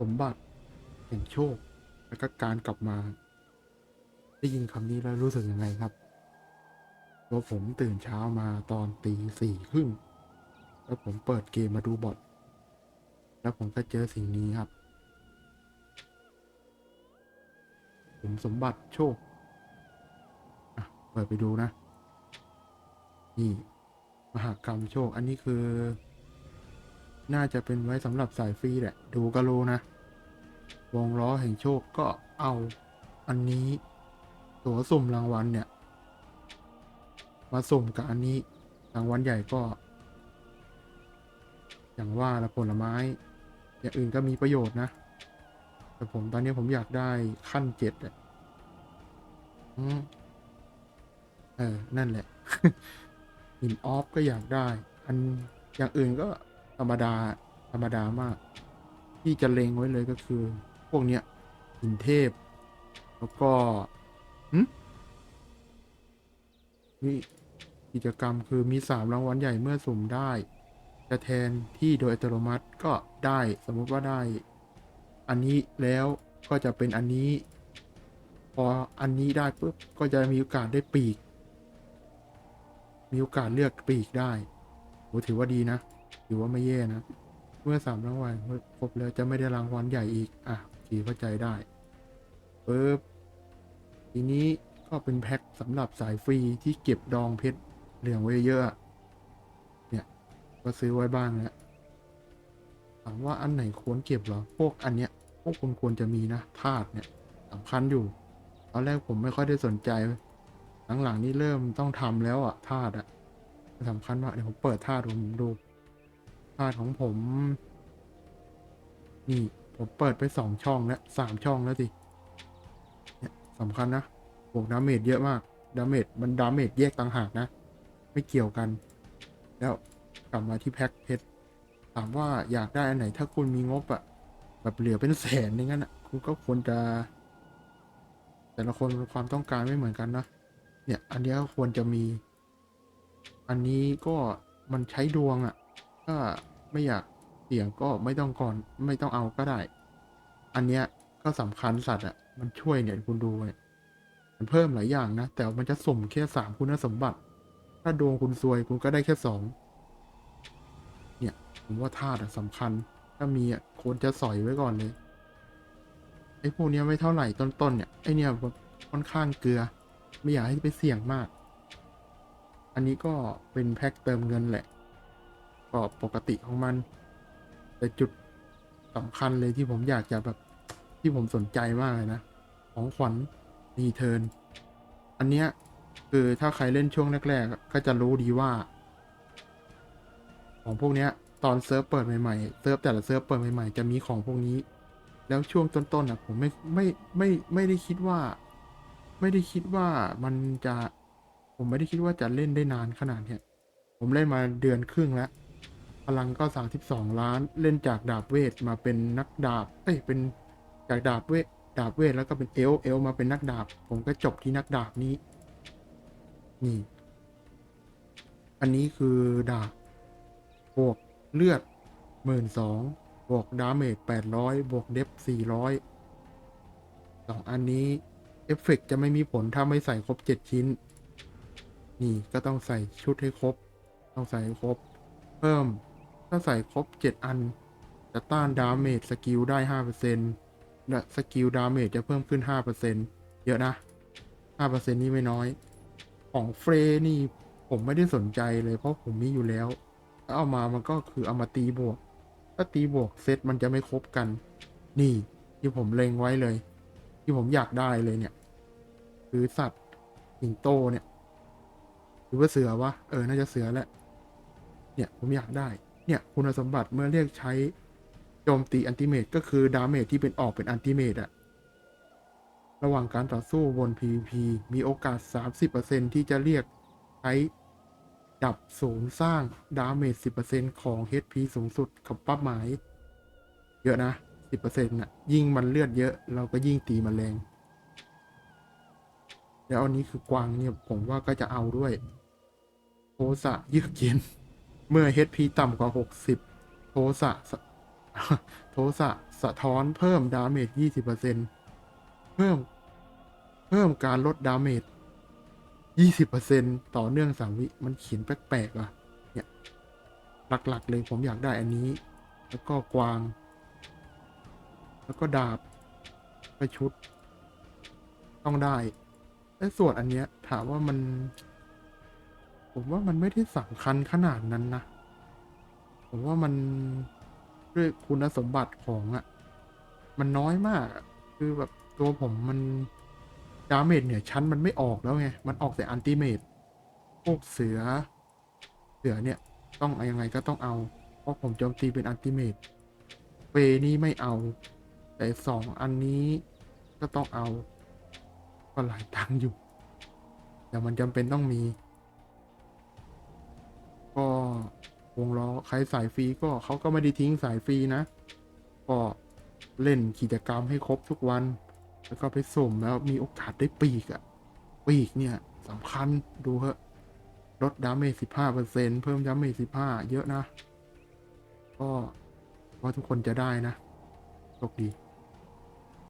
สมบัติแห่งโชค แล้วก็การกลับมา ได้ยินคำนี้แล้วรู้สึกยังไงครับตัวผมตื่นเช้ามาตอนตีสี่ครึ่งแล้วผมเปิดเกมมาดูบอทแล้วผมก็เจอสิ่งนี้ครับ ผมสมบัติโชคเปิดไปดูนะ นี่ มหากรรมโชค อันนี้คือ น่าจะเป็นไว้สำหรับสายฟรีแหละ ดูก็รู้นะ วงล้อแห่งโชคก็เอาอันนี้ ตัวสุ่มรางวัลเนี่ย มาสุ่มกับอันนี้ รางวัลใหญ่ก็ อย่างว่าละผลไม้ อย่างอื่นก็มีประโยชน์นะ แต่ผมตอนนี้ผมอยากได้ขั้นเจ็ดอะอืมเออ นั่นแหละหินออฟก็อยากได้ อันอย่างอื่นก็ ธรรมดา ธรรมดามาก ที่จะเล็งไว้เลยก็คือ พวกเนี้ยหินเทพ แล้วก็หึนี่กิจกรรมคือมีสามรางวัลใหญ่เมื่อสุ่มได้ จะแทนที่โดยอัตโนมัติก็ได้สมมติว่าได้ อันนี้แล้วก็จะเป็นอันนี้ พออันนี้ได้ปุ๊บก็จะมีโอกาสได้ปีก มีโอกาสเลือกปีกได้โหถือว่าดีนะ ถือว่าไม่แย่นะ เมื่อสามรางวัลครบแล้วจะไม่ได้รางวัลใหญ่อีก อะขี่เข้าใจได้ปุ๊บทีนี้ก็เป็นแพ็คสำหรับสายฟรีที่เก็บดองเพชรเหลืองไว้เยอะ เนี่ย ก็ซื้อไว้บ้างแล้วถามว่าอันไหนควรเก็บเหรอ พวกอันเนี้ย พวกคุณควรจะมีนะธาตุเนี่ยสำคัญอยู่ตอนแรกผมไม่ค่อยได้สนใจ หลังๆนี่เริ่มต้องทำแล้วอะธาตุอะสำคัญมากเดี๋ยวผมเปิดธาตุผมดู ธาตุของผม นี่ ผมเปิดไปสองช่องแล้วสามช่องแล้วสิเนี่ยสำคัญนะบวกดาเมจเยอะมาก ดาเมจมันดาเมจแยกต่างหากนะ ไม่เกี่ยวกัน แล้วกลับมาที่แพ็คเพชรถามว่าอยากได้อันไหน ถ้าคุณมีงบอะแบบเหลือเป็นแสนอย่างนั้นอะคุณก็ควรจะ แต่ละคนความต้องการไม่เหมือนกันนะ เนี่ย อันนี้ก็ควรจะมี อันนี้ก็มันใช้ดวงอะ ถ้าไม่อยากเสี่ยงก็ไม่ต้องก่อนไม่ต้องเอาก็ได้ อันเนี้ยก็สำคัญสัตว์อะมันช่วยเนี่ยคุณดูเนี่ยมันเพิ่มหลายอย่างนะ แต่มันจะสุ่มแค่สามคุณสมบัติ ถ้าดวงคุณซวยคุณก็ได้แค่สองเนี่ยผมว่าธาตุอะสำคัญ ถ้ามีอะควรจะสอยไว้ก่อนเลยไอ้พวกเนี้ยไม่เท่าไหร่ต้นๆเนี่ยไอ้เนี่ยค่อนข้างเกลือ ไม่อยากให้ไปเสี่ยงมาก อันนี้ก็เป็นแพ็คเติมเงินแหละ ก็ปกติของมัน แต่จุดสำคัญเลยที่ผมอยากจะแบบที่ผมสนใจมากเลยนะ ของขวัญรีเทิร์นอันเนี้ยคือถ้าใครเล่นช่วงแรก ๆ ก็จะรู้ดีว่า ของพวกเนี้ย ตอนเซิร์ฟเปิดใหม่ๆเซิร์ฟแต่ละเซิร์ฟเปิดใหม่ๆจะมีของพวกนี้ แล้วช่วงต้นๆอะผมไม่ไม่ไม่ไม่ได้คิดว่า ไม่ได้คิดว่ามันจะ ผมไม่ได้คิดว่าจะเล่นได้นานขนาดเนี้ยผมเล่นมาเดือนครึ่งแล้ว พลังก็สามสิบสองล้าน เล่นจากดาบเวทมาเป็นนักดาบ เอ้ย เป็นจากดาบเวท ดาบเวทแล้วก็เป็นเอลเอลมาเป็นนักดาบ ผมก็จบที่นักดาบนี้ นี่ อันนี้คือดาบบวกเลือดหมื่นสองบวกดาเมจแปดร้อยบวกเดฟสี่ร้อยสองอันนี้ เอฟเฟกต์จะไม่มีผลถ้าไม่ใส่ครบเจ็ดชิ้น นี่ก็ต้องใส่ชุดให้ครบ ต้องใส่ให้ครบ เพิ่ม ถ้าใส่ครบเจ็ดอัน จะต้านดาเมจสกิลได้ห้าเปอร์เซ็นต์และสกิลดาเมจจะเพิ่มขึ้นห้าเปอร์เซ็นต์เยอะนะห้าเปอร์เซ็นต์นี่ไม่น้อย ของเฟรนี่ผมไม่ได้สนใจเลยเพราะผมมีอยู่แล้วถ้าเอามามันก็คือเอามาตีบวก ถ้าตีบวกเซตมันจะไม่ครบกัน นี่ที่ผมเล็งไว้เลย ที่ผมอยากได้เลยเนี่ย คือสัตว์สิงโตเนี่ย หรือว่าเสือวะ เออ น่าจะเสือแหละ เนี่ยผมอยากได้ เนี่ย คุณสมบัติเมื่อเรียกใช้โจมตีอันติเมตก็คือดาเมจที่เป็นออกเป็นอันติเมตอะระหว่างการต่อสู้บน PVP มีโอกาส 30%ที่จะเรียกใช้ดับศูนย์สร้างดาเมจ10%ของ HP สูงสุดกับเป้าหมาย เยอะนะ 10%น่ะ ยิ่งมันเลือดเยอะ เราก็ยิ่งตีมันแรงแล้วอันนี้คือกวางเนี่ย ผมว่าก็จะเอาด้วยโทสะเยือกเย็น เมื่อ HP ต่ำกว่า 60 โทสะโทสะสะท้อนเพิ่มดาเมจยี่สิบเปอร์เซ็นเพิ่ม เพิ่มการลดดาเมจยี่สิบเปอร์เซ็นต่อเนื่องสามวิมันเขียนแปลกๆอะ เนี่ย หลักๆ เลยผมอยากได้อันนี้ แล้วก็กวาง แล้วก็ดาบไปชุด ต้องได้ และส่วนอันเนี้ยถามว่ามัน ผมว่ามันไม่ได้สำคัญขนาดนั้นนะ ผมว่ามันด้วยคุณสมบัติของอะ่ะ มันน้อยมาก คือแบบตัวผมมันดาเมจเนี่ยชั้นมันไม่ออกแล้วไง มันออกแต่อันติเมตพวกเสือ เสือเนี่ย ต้องอยังไงก็ต้องเอา เพราะผมโจมตีเป็นอันติเมตเฟนี่ไม่เอา แต่สองอันนี้ก็ต้องเอา ก็หลายตังอยู่ แต่มันจำเป็นต้องมี วงล้อใครสายฟรีก็เขาก็ไม่ได้ทิ้งสายฟรีนะ ก็เล่นกิจกรรมให้ครบทุกวัน แล้วก็ไปส่มแล้วมีโอกาสได้ปีกอะปีกเนี่ยสำคัญดูเถอะลดดาเมจสิบห้าเปอร์เซ็นเพิ่มดาเมจสิบห้าเยอะนะ ก็ว่าทุกคนจะได้นะโชคดี